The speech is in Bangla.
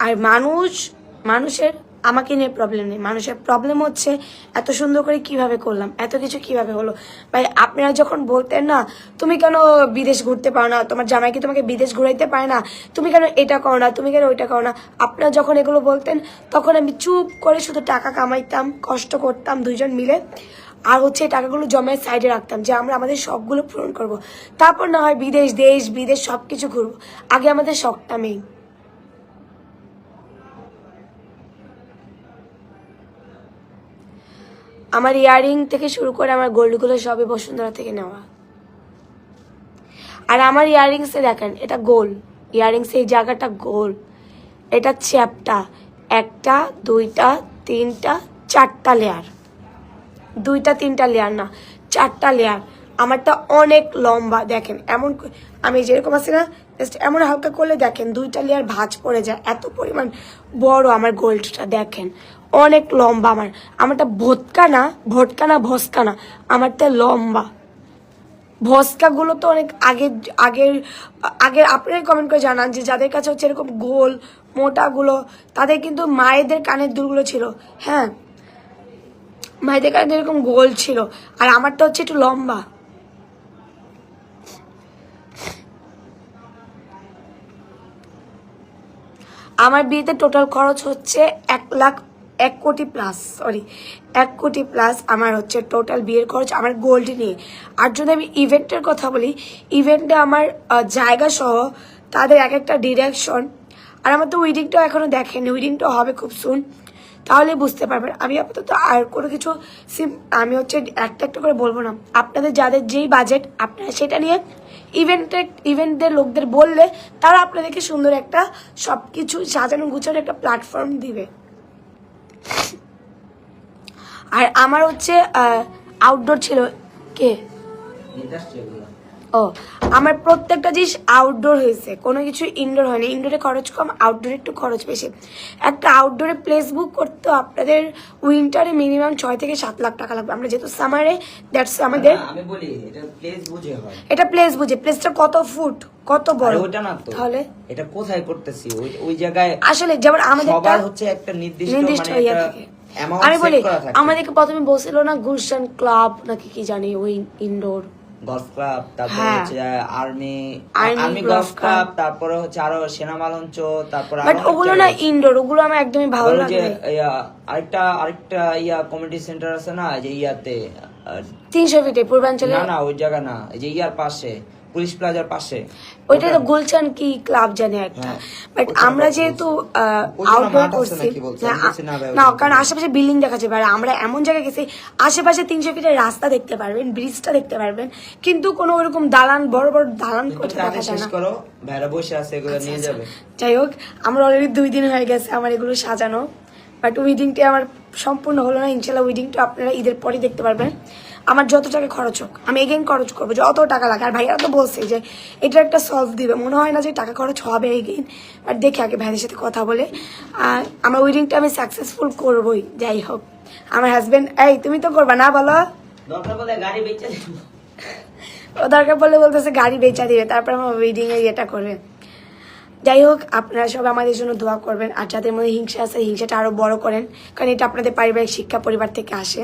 আর মানুষ, মানুষের, আমাকে নিয়ে প্রবলেম নেই। মানুষের প্রবলেম হচ্ছে এত সুন্দর করে কীভাবে করলাম, এত কিছু কীভাবে হলো। ভাই, আপনারা যখন বলতেন না, তুমি কেন বিদেশ ঘুরতে পারো না? তোমার জামাই কি তোমাকে বিদেশ ঘুরাইতে পারে না? তুমি কেন এটা করো না? তুমি কেন ওইটা করো না? আপনারা যখন এগুলো বলতেন, তখন আমি চুপ করে শুধু টাকা কামাইতাম, কষ্ট করতাম দুইজন মিলে। আর হচ্ছে টাকাগুলো জমায় সাইডে রাখতাম যে আমরা আমাদের শখগুলো পূরণ করব। তারপর না হয় বিদেশ, দেশ, বিদেশ সব কিছু ঘুরবো। আগে আমাদের শখটা মেইন আমার ইয়ারিং থেকে শুরু করে আমার গোল্ডগুলো সবই বসুন্ধরা থেকে নেওয়া। আর আমার ইয়ারিংসে দেখেন, এটা গোল। ইয়ারিংসে এই জায়গাটা গোল। এটা চ্যাপটা। একটা, দুইটা, তিনটা, চারটা লেয়ার দুইটা, তিনটা লেয়ার না, চারটা লেয়ার আমারটা অনেক লম্বা, দেখেন, এমন আমি যেরকম আছি না জাস্ট এমন হালকা করলে দেখেন দুইটা লেয়ার ভাঁজ পড়ে যায়। এত পরিমাণ বড় আমার গোল্ডটা দেখেন। অনেক লম্বা আমার। আমারটা ভোটকা না, ভটকা না, ভস্কা না। আমারটা লম্বা। ভস্কাগুলো তো অনেক আগের আগের আগের আপনারাই কমেন্ট করে জানান যে যাদের কাছে হচ্ছে এরকম গোল, মোটাগুলো, তাদের কিন্তু মায়েদের কানের দুলগুলো ছিল। হ্যাঁ মায়েদের কাছে এরকম গোল ছিল। আর আমারটা হচ্ছে একটু লম্বা। আমার বিয়েতে টোটাল খরচ হচ্ছে এক লাখ এক কোটি প্লাস সরি এক কোটি প্লাস আমার হচ্ছে টোটাল বিয়ের খরচ, আমার গোল্ড নিয়ে। আর যদি আমি ইভেন্টের কথা বলি ইভেন্টে আমার জায়গা সহ তাদের এক একটা ডিরেকশন আর আমার তো উইডিংটাও এখনও দেখেনি উইডিংটাও হবে খুব সুন তাহলে বুঝতে পারবেন, আমি আপাতত আর কোনো কিছু সিম আমি হচ্ছে একটা একটা করে বলব না। আপনাদের যাদের যেই বাজেট আপনারা সেটা নিয়ে ইভেন্টে ইভেন্টের লোকদের বললে তারা আপনাদেরকে সুন্দর একটা সব কিছু সাজানো গুছানো একটা প্ল্যাটফর্ম দিবে। আর আমার হচ্ছে আউটডোর ছিল। কে? ও আমার প্রত্যেকটা জিনিস আউটডোর হয়েছে। কোনো কিছু ইনডোর হয়নি। ইনডোরে খরচ কম আউটডোরে একটু খরচ বেশি। একটা আউটডোরে প্লেস বুক করতে আপনাদের উইন্টারে মিনিমাম ছয় থেকে সাত লাখ টাকা লাগবে। আমরা যেহেতু সামারে দ্যাটস আমাদের এটা প্লেস বুঝে প্লেসটা কত ফুট? কত বড়? ওটা না তো। তাহলে? এটা কোথায় করতেছি ওই ওই জায়গায় আসলে যেমন আমাদের হচ্ছে একটা নির্দিষ্ট নির্দিষ্ট মানে ইয়ে থাকে। আমি বলি আমাদেরকে প্রথমে বলছিল না গুলশান ক্লাব নাকি কি জানি ওই ইনডোর গলফ ক্লাব তারপরে। হচ্ছে আর্মি আর্মি গলফ ক্লাব তারপরে হচ্ছে আরও সেনা মালঞ্চ তারপরে বাট ওগুলো না। ইনডোর ওগুলো আমার একদমই ভালো লাগে। ইয়া, আরেকটা আরেকটা ইয়া কমিউনিটি সেন্টার আছে না যে ইয়াতে তিনশো ফিটে পূর্বাঞ্চলে না না ওই জায়গা না যে ইয়ার পাশে পুলিশ প্লাজার পাশে। ওইটা তো গুলশান কি ক্লাব জানে একটা। হ্যাঁ, বাট আমরা যেহেতু আউটডোর করছি। না, আমি বলছি না কারণ আশেপাশে বিল্ডিং দেখা যাবে আর আমরা এমন জায়গায় গেছি আশেপাশে তিনশো ফিটের রাস্তা দেখতে পারবেন ব্রিজটা দেখতে পারবেন কিন্তু কোনো ওরকম দালান বড় বড় দালান তাড়াতাড়ি দেখা যায় না। ভাইরা বসে আছে এগুলো আচ্ছা, নিয়ে আচ্ছা। যাবে। যাই হোক আমরা অলরেডি দুই দিন হয়ে গেছে আমার এগুলো সাজানো বাট উইডিংটা আমার সম্পূর্ণ হলো না ইনশাল্লাহ উইডিংটা আপনারা ঈদের পরই দেখতে পারবেন। আমার যত টাকা খরচ হোক আমি এগেইন খরচ করব যত টাকা লাগে। আর ভাইয়ারা তো বলছে যে এটা একটা সলভ দিবে। মনে হয় না যে টাকা খরচ হবে এগেইন বাট দেখি আগে ভাইদের সাথে কথা বলে। আর আমার উইডিংটা আমি সাকসেসফুল করবোই যাই হোক। আমার হাজব্যান্ড এই তুমি তো করবা না বলো? গাড়ি বেচে দেবো। ও দরকার পড়লে বলতেছে গাড়ি বেচা দিবে। তারপর আমার ওয়েডিং এর ইয়েটা করবে যাই হোক আপনারা সব আমাদের জন্য দোয়া করবেন। আর যাদের মধ্যে হিংসা আছে হিংসাটা আরও বড় করেন। কারণ এটা আপনাদের পারিবারিক শিক্ষা পরিবার থেকে আসে।